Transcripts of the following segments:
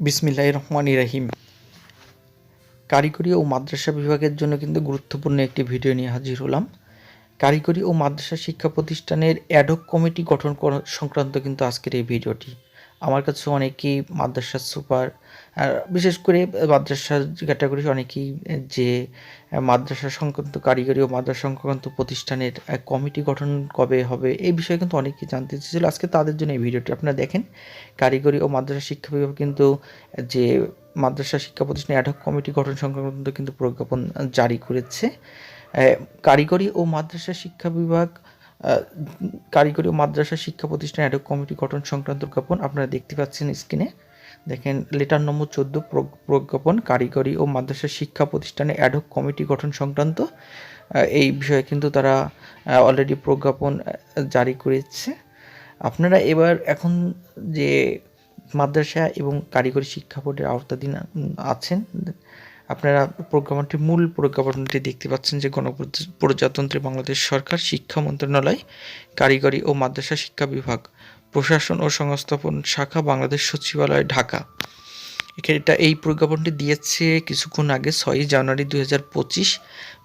বিসমিল্লাহ রহমান ইরাহিম কারিগরি ও মাদ্রাসা বিভাগের জন্য কিন্তু গুরুত্বপূর্ণ একটি ভিডিও নিয়ে হাজির হলাম। কারিগরি ও মাদ্রাসা শিক্ষা প্রতিষ্ঠানের অ্যাডক কমিটি গঠন করা সংক্রান্ত কিন্তু আজকের এই ভিডিওটি। আমার কাছে অনেকেই মাদ্রাসা সুপার, আর বিশেষ করে মাদ্রাসার ক্যাটাগরি অনেকেই যে মাদ্রাসা সংক্রান্ত কারিগরি ও মাদ্রাসা সংক্রান্ত প্রতিষ্ঠানের কমিটি গঠন কবে হবে, এই বিষয়ে কিন্তু অনেকেই জানতে চেয়েছিল। আজকে তাদের জন্য এই ভিডিওটি আপনারা দেখেন। কারিগরি ও মাদ্রাসা শিক্ষা বিভাগ কিন্তু, যে মাদ্রাসা শিক্ষা প্রতিষ্ঠানে অ্যাডহক কমিটি গঠন সংক্রান্ত কিন্তু প্রজ্ঞাপন জারি করেছে। কারিগরি ও মাদ্রাসা শিক্ষা বিভাগ কারিগরি মাদ্রাসা শিক্ষা প্রতিষ্ঠান অ্যাডক কমিটি গঠন সংক্রান্ত প্রজ্ঞাপন আপনারা দেখতে পাচ্ছেন স্ক্রিনে। দেখেন, লেটার নম্বর চোদ্দ প্রজ্ঞাপন, কারিগরি ও মাদ্রাসা শিক্ষা প্রতিষ্ঠানে অ্যাডক কমিটি গঠন সংক্রান্ত। এই বিষয়ে কিন্তু তারা অলরেডি প্রজ্ঞাপন জারি করেছে। আপনারা এবার এখন যে মাদ্রাসা এবং কারিগরি শিক্ষা বোর্ডের আওতাধীন আছেন আপনারা প্রজ্ঞাপনটি মূল প্রজ্ঞাপনটি দেখতে পাচ্ছেন যে গণপ্রজাতন্ত্রী বাংলাদেশ সরকার, শিক্ষা মন্ত্রণালয়, কারিগরি ও মাদ্রাসা শিক্ষা বিভাগ, প্রশাসন ও সংস্থাপন শাখা, বাংলাদেশ সচিবালয়, ঢাকা। এখানে এটা এই প্রজ্ঞাপনটি দিয়েছে কিছুক্ষণ আগে, ছয়ই জানুয়ারি দুই হাজার পঁচিশ।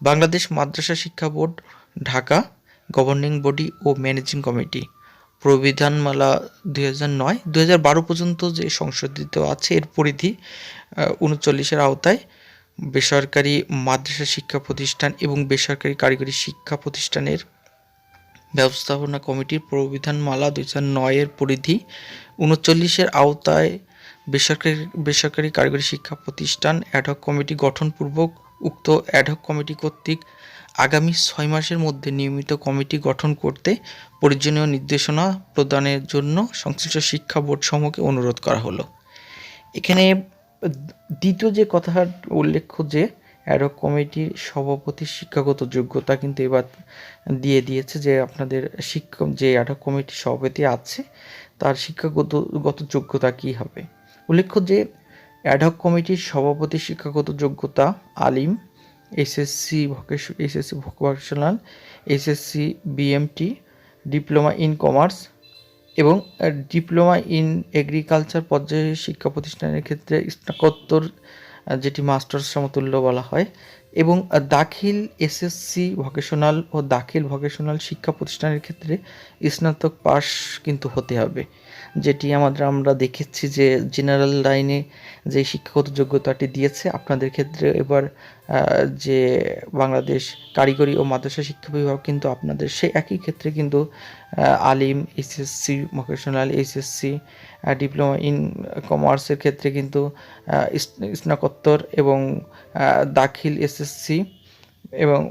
বাংলাদেশ মাদ্রাসা শিক্ষা বোর্ড, ঢাকা, গভর্নিং বডি ও ম্যানেজিং কমিটি। প্রবিধানমালা দুই হাজার নয় পর্যন্ত যে সংশোধিত আছে, এর পরিধি উনচল্লিশের আওতায়। বেসরকারি মাদ্রাসা শিক্ষা প্রতিষ্ঠান এবং বেসরকারি কারিগরি শিক্ষা প্রতিষ্ঠানের ব্যবস্থাপনা কমিটির প্রবিধানমালা দুই হাজার নয়ের পরিধি উনচল্লিশের আওতায় বেসরকারি বেসরকারি কারিগরি শিক্ষা প্রতিষ্ঠান অ্যাডহক কমিটি গঠনপূর্বক উক্ত অ্যাডহক কমিটি কর্তৃক আগামী ছয় মাসের মধ্যে নিয়মিত কমিটি গঠন করতে প্রয়োজনীয় নির্দেশনা প্রদানের জন্য সংশ্লিষ্ট শিক্ষা বোর্ড সমূহকে অনুরোধ করা হলো। এখানে দ্বিতীয় যে কথা উল্লেখ্য যে অ্যাডক কমিটির সভাপতির শিক্ষাগত যোগ্যতা কিন্তু এবার দিয়ে দিয়েছে যে, আপনাদের শিক্ষক যে অ্যাডক কমিটির সভাপতি আছে, তার শিক্ষাগত, গত যোগ্যতা কী হবে? উল্লেখ্য যে অ্যাডহক কমিটির সভাপতি শিক্ষাগত যোগ্যতা আলিম, SSC ভোকেশ, SSC vocational, SSC BMT, diploma in commerce এবং ডিপ্লোমা ইন এগ্রিকালচার পর্যায়ে শিক্ষা প্রতিষ্ঠানের ক্ষেত্রে স্নাতকোত্তর যেটি মাস্টার্স সমতুল্য বলা হয়, এবং দাখিল এসএসসি ভোকেশনাল ও দাখিল ভকেশনাল শিক্ষা প্রতিষ্ঠানের ক্ষেত্রে স্নাতক পাস কিন্তু হতে হবে। যেটি আমাদের, আমরা দেখেছি যে জেনারেল লাইনে যে শিক্ষাগত যোগ্যতাটি দিয়েছে, আপনাদের ক্ষেত্রে এবার যে বাংলাদেশ কারিগরি ও মাদ্রাসা শিক্ষা বিভাগ কিন্তু আপনাদের সেই একই ক্ষেত্রে কিন্তু আলিম HSC vocational HSC diploma in কমার্সের ক্ষেত্রে কিন্তু স্নাতকোত্তর এবং দাখিল এসএসসি এবং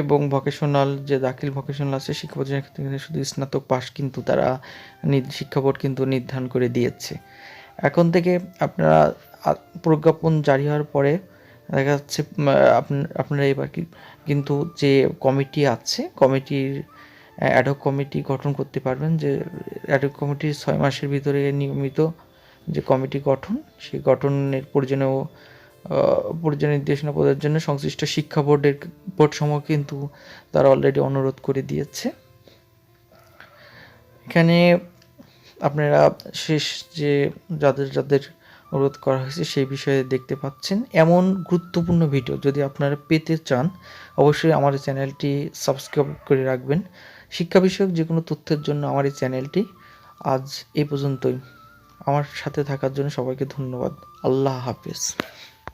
এবং ভকেশনাল যে দাখিল ভকেশনাল আছে শিক্ষা প্রতিষ্ঠানের ক্ষেত্রে শুধু স্নাতক পাশ কিন্তু তারা শিক্ষা বোর্ড কিন্তু নির্ধারণ করে দিয়েছে। এখন থেকে আপনারা প্রজ্ঞাপন জারি হওয়ার পরে দেখা যাচ্ছে আপনারা এবার কি, কিন্তু যে কমিটি আছে, কমিটির অ্যাডক কমিটি গঠন করতে পারবেন যে অ্যাডক কমিটির ছয় মাসের ভিতরে নিয়মিত যে কমিটি গঠন, সেই গঠনের প্রয়োজনীয় প্রয়োজনীয় নির্দেশনা প্রদানের জন্য সংশ্লিষ্ট শিক্ষা বোর্ডের বোর্ড সমূহ কিন্তু তারা অলরেডি অনুরোধ করে দিয়েছে। এখানে আপনারা শেষ যে যাদের যাদের অনুরোধ করা হয়েছে সেই বিষয়ে দেখতে পাচ্ছেন, এমন গুরুত্বপূর্ণ ভিডিও যদি আপনারা পেতে চান, অবশ্যই আমার চ্যানেলটি সাবস্ক্রাইব করে রাখবেন। শিক্ষা বিষয়ক যে কোনো তথ্যের জন্য আমার এই চ্যানেলটি আজ এই পর্যন্তই। আমার সাথে থাকার জন্য সবাইকে ধন্যবাদ। আল্লাহ হাফিজ।